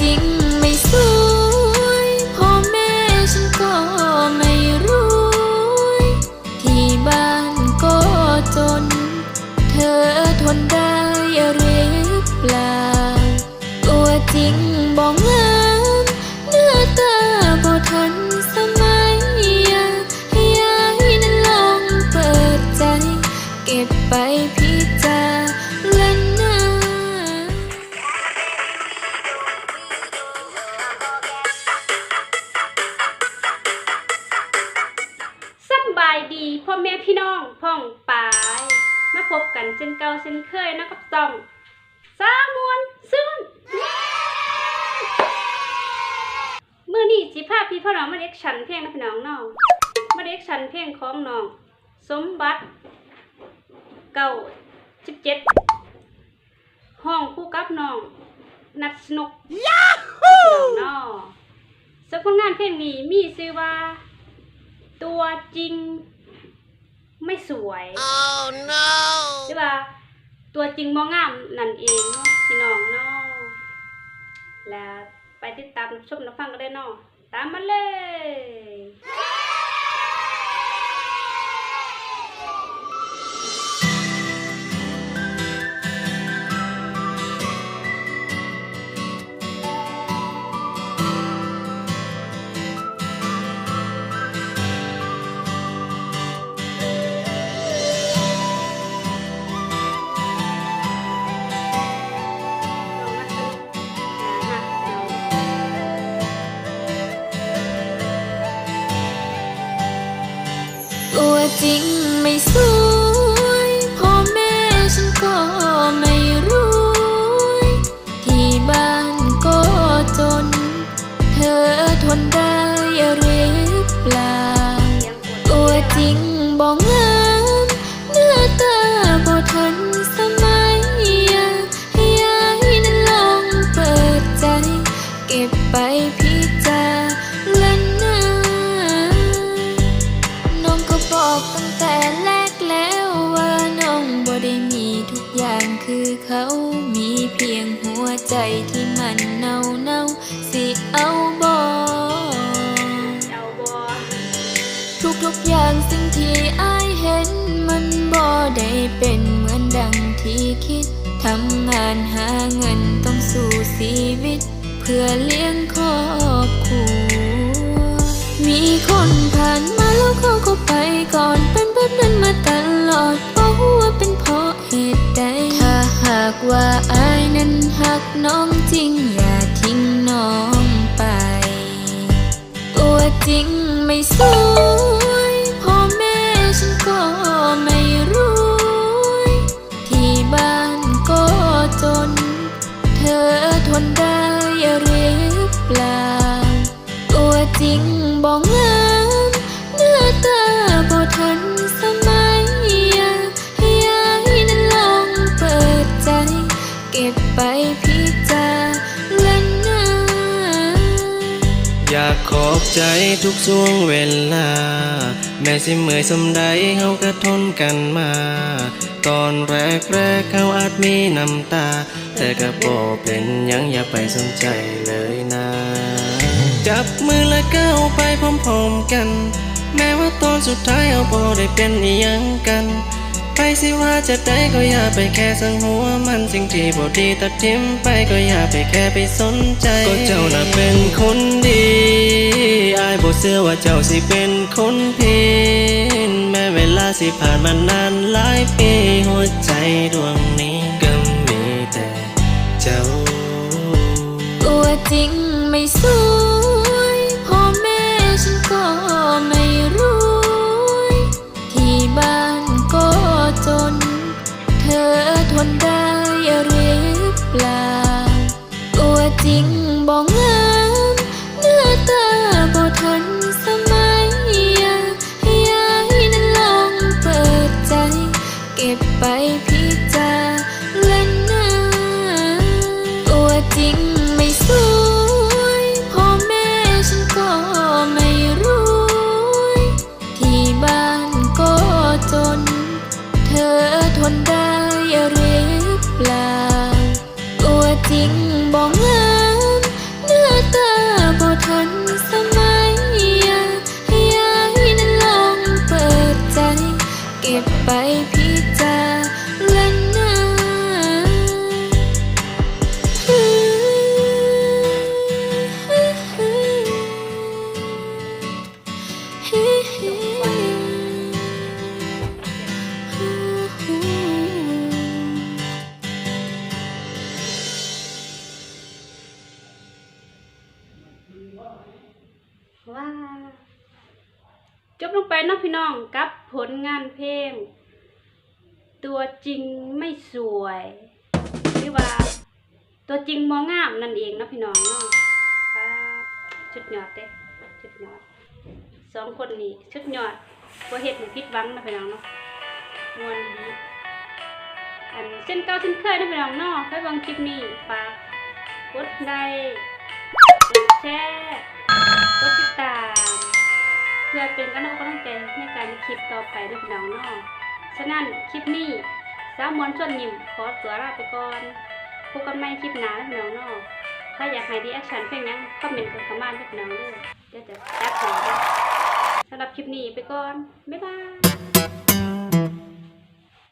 จริงไม่สวยพ่อแม่ฉันก็ไม่รวยที่บ้านก็จน เธอทนได้ายดีพ่อแม่พี่น้องพ่องปายมาพบกันเช่นเก่าเช่นเคยนะกับต้องสามวนซึ่งมือนี้สิพาพี่พ่อน้องมาเล็กชันเพลงนะพี่น้องน้องมาเล็กชันเพลงของน้อง สมบัติเก้าสิบเจ็ดห้องคู่กับน้อง นัดสนุกยาฮูน้องสักผลงานเพลงนี้มีชื่อว่า ตัวจริง ไม่สวย Oh no! ใช่ป่ะตัวจริงมองงามนั่นเองเนาะพี่น้องเนาะแล้วไปติดตามรับชมรับฟังกันได้เนาะตามมาเลย ริงไม่สู้ ทุกทุกๆอย่างสิ่งที่อายเห็น มันบ่ได้เป็นเหมือนดังที่คิด ทำงานหาเงินต้องสู้ชีวิต เพื่อเลี้ยงครอบครัว มีคนผ่านมาแล้วเขาก็ไปก่อน เป็นแบบนั้นมาตลอดเพราะว่าเป็นเพราะเหตุใด ถ้าหากว่าอายนั้นหักน้องจริงอย่าทิ้งน้องไป ตัวจริงไม่สู้ ใจทุกช่วงเวลา แม้สิเมื่อยสำใดเฮาก็ทนกันมา ตอนแรกแรกเขาอาจมีน้ำตา แต่ก็บ่เป็นยังอย่าไปสนใจเลยนะ จับมือและก้าวไปพร้อมๆกัน แม้ว่าตอนสุดท้ายเอาบ่ได้เป็นอียังกันไปสิว่าจะได้ก็อย่าไปแค่สังหัวมันสิ่งที่บ่ดีตัดทิ้มไปก็อย่าไปแค่ไปสนใจ ก็เจ้าน่ะเป็นคนดี บ่เชื่อว่าเจ้าสิเป็นคนผิดแม้เวลาสิผ่านมานานหลายปีหัวใจดวง เนาะพี่น้องกับผลงานเพลง ตัวจริงไม่สวยหรือว่า ตัวจริงมองงามนั่นเองนะพี่น้องเนาะครับชุดยอดเด้ชุดยอดสองคนนี้ชุดยอดบ่เฮ็ดให้ผิดหวังนะพี่น้องเนาะมวนดีอันเส้นเก่าเส้นเคยนะพี่น้องเนาะไปเบิ่งคลิปนี้ฝากกดไลค์กดแชร์ พื่อเป็นกำลังกำลังใจในการคลิปต่อไปด้วยพี่น้องเนาะฉะนั้นคลิปนี้สาวมวนชวนยิ้มขอตัวลาไปก่อนพบกันใหม่คลิปหน้าเนาะพี่น้องเนาะถ้าอยากให้ดีแอคชั่นเพลงยังคอมเมนต์กันเข้ามานาะพี่น้องเด้อเดี๋ยวจะจัดให้เด้อสำหรับคลิปนี้ไปก่อนบ๊ายบาย